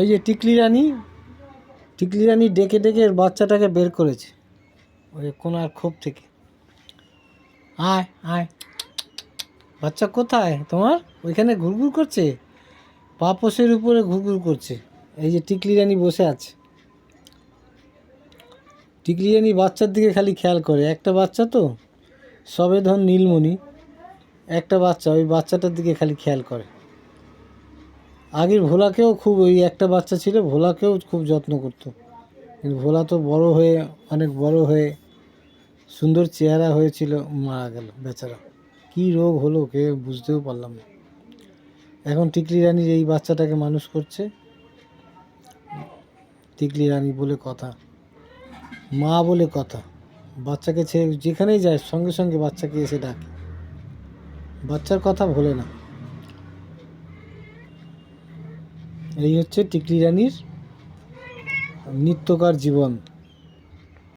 এই যে টিকলি রানী টিকলি রানী ডেকে ডেকে বাচ্চাটাকে বের করেছে। ওই কোনার খোপ থেকে। আয় আয়। বাচ্চা কোথায় তোমার? ওইখানে ঘুরঘুর করছে? পাপোসের উপরে ঘুরঘুর করছে। এই যে টিকলি রানী বসে আছে। টিকলি রানী বাচ্চার দিকে খালি খেয়াল করে। একটা বাচ্চা তো সবে ধন নীলমণি। একটা বাচ্চা, ওই বাচ্চাটার দিকে খালি খেয়াল করে। আগের ভোলাকেও খুব ওই একটা বাচ্চা ছিল, ভোলাকেও খুব যত্ন করতো। কিন্তু ভোলা তো বড় হয়ে, অনেক বড় হয়ে সুন্দর চেহারা হয়েছিল, মারা গেল বেচারা। কী রোগ হলো কে বুঝতেও পারলাম না। এখন টিকলি রানীর এই বাচ্চাটাকে মানুষ করছে। টিকলি রানী বলে কথা, মা বলে কথা। বাচ্চাকে ছেড়ে যেখানেই যায়, সঙ্গে সঙ্গে বাচ্চাকে এসে ডাকে। বাচ্চার কথা ভোলে না। এই হচ্ছে টিকলি রানীর নিত্যকার জীবন।